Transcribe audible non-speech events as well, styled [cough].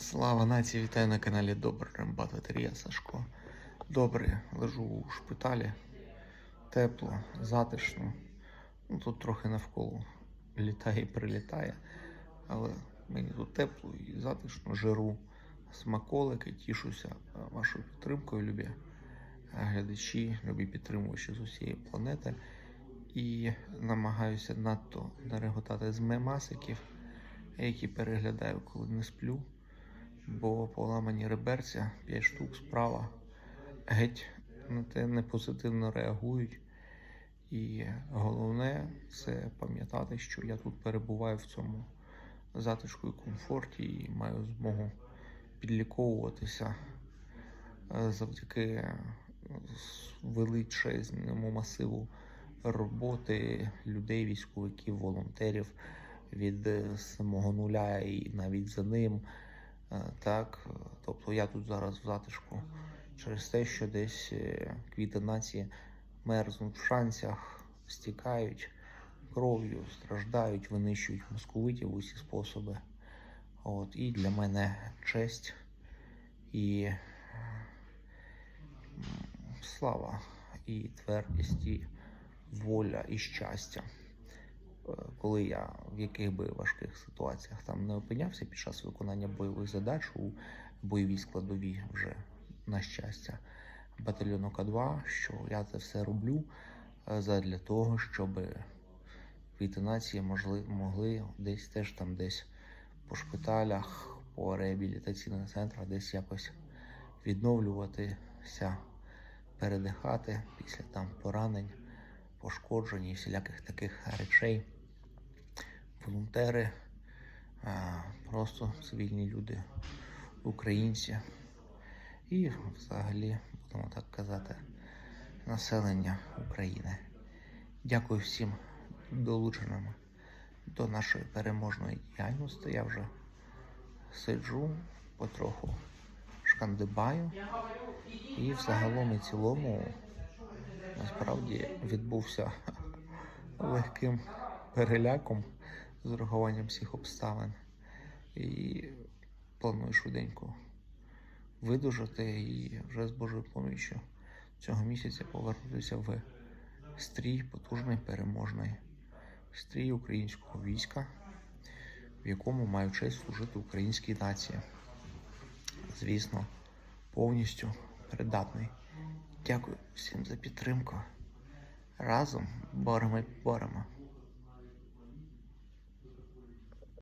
Слава нації, вітаю на каналі Добре Рембат Ветерія Сашко. Добре, лежу у шпиталі. Тепло, затишно. Ну, тут трохи навколо літає і прилітає. Але мені тут тепло і затишно, жиру смаколики, тішуся е, вашою підтримкою, любі е, глядачі, любі підтримувачі з усієї планети. І намагаюся надто не реготати з мемасиків, які переглядаю, коли не сплю бо поламані реберця 5 штук справа геть на те не позитивно реагують. І головне це пам'ятати, що я тут перебуваю в цьому затишку і комфорті і маю змогу підліковуватися е, завдяки величезному масиву роботи людей, військовиків, волонтерів від е, самого нуля і навіть за ним. Е, Так, е, тобто я тут зараз в затишку через те, що десь е, квіти нації мерзнуть в шанцях, стікають кров'ю, страждають, винищують московитів усі способи. От, і для мене честь і слава, і твердість, і воля, і щастя. Е, коли я в яких би важких ситуаціях там не опинявся під час виконання бойових задач у бойовій складовій вже на щастя батальйону К2, що я це все роблю е, задля того, щоб квіти нації могли десь теж там десь по шпиталях, по реабілітаційних центрах, десь якось відновлюватися, передихати після там поранень, пошкоджень і всіляких таких речей волонтери, просто цивільні люди, українці і взагалі, будемо так казати, населення України. Дякую всім долученим до нашої переможної діяльності. Я вже сиджу потроху шкандибаю. І взагалом і цілому насправді відбувся [laughs] легким переляком з урахуванням всіх обставин. І планую швиденько видужати і вже з Божою поміччю цього місяця повернутися в стрій потужний переможний стрій українського війська, в якому маю честь служити українській нації. Звісно, повністю придатний. Дякую всім за підтримку. Разом боремо і боремо.